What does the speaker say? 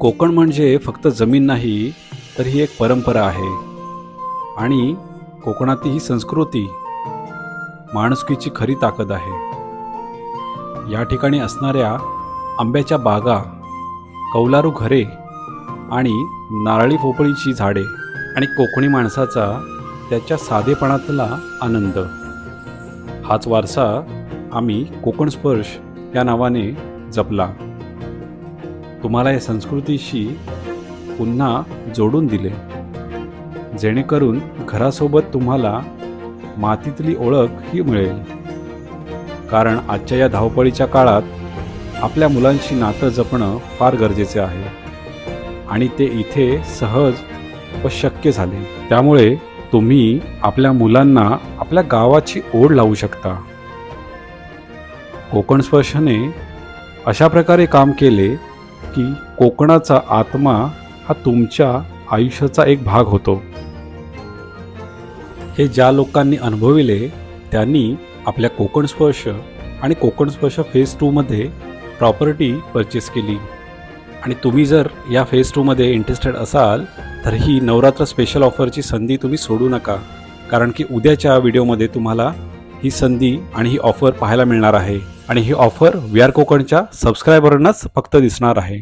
कोकण म्हणजे फक्त जमीन नाही तर ही एक परंपरा आहे. आणि कोकणातील ही संस्कृती माणुसकीची खरी ताकद आहे. या ठिकाणी असणाऱ्या आंब्याच्या बागा कौलारू घरे आणि नारळी पोपळीची झाडे आणि कोकणी माणसाचा त्याच्या साधेपणातला आनंद. हाच वारसा आम्ही कोकण स्पर्श या नावाने जपला. तुम्हाला या संस्कृतीशी पुन्हा जोडून दिले. जेणेकरून घरासोबत तुम्हाला मातीतली ओळख ही मिळेल. कारण आजच्या या धावपळीच्या काळात आपल्या मुलांशी नातं जपणं फार गरजेचे आहे. आणि ते इथे सहज व शक्य झाले. त्यामुळे तुम्ही आपल्या मुलांना आपल्या गावाची ओढ लावू शकता. कोकण स्पर्शने अशा प्रकारे काम केले की कोकणाचा आत्मा हा तुमच्या आयुष्याचा एक भाग होतो. हे ज्या लोकांनी अनुभविले त्यांनी आपल्या कोकण स्पर्श आणि कोकण स्पर्श फेज टूमध्ये प्रॉपर्टी परचेस केली. आणि तुम्ही जर या फेज टूमध्ये इंटरेस्टेड असाल तर ही नवरात्र स्पेशल ऑफरची संधी तुम्ही सोडू नका. कारण की उद्याच्या व्हिडिओमध्ये तुम्हाला ही संधी आणि ही ऑफर पाहायला मिळणार आहे. आणि ही ऑफर वी आर कोकणच्या सबस्क्रायबरांनाच फक्त दिसणार आहे.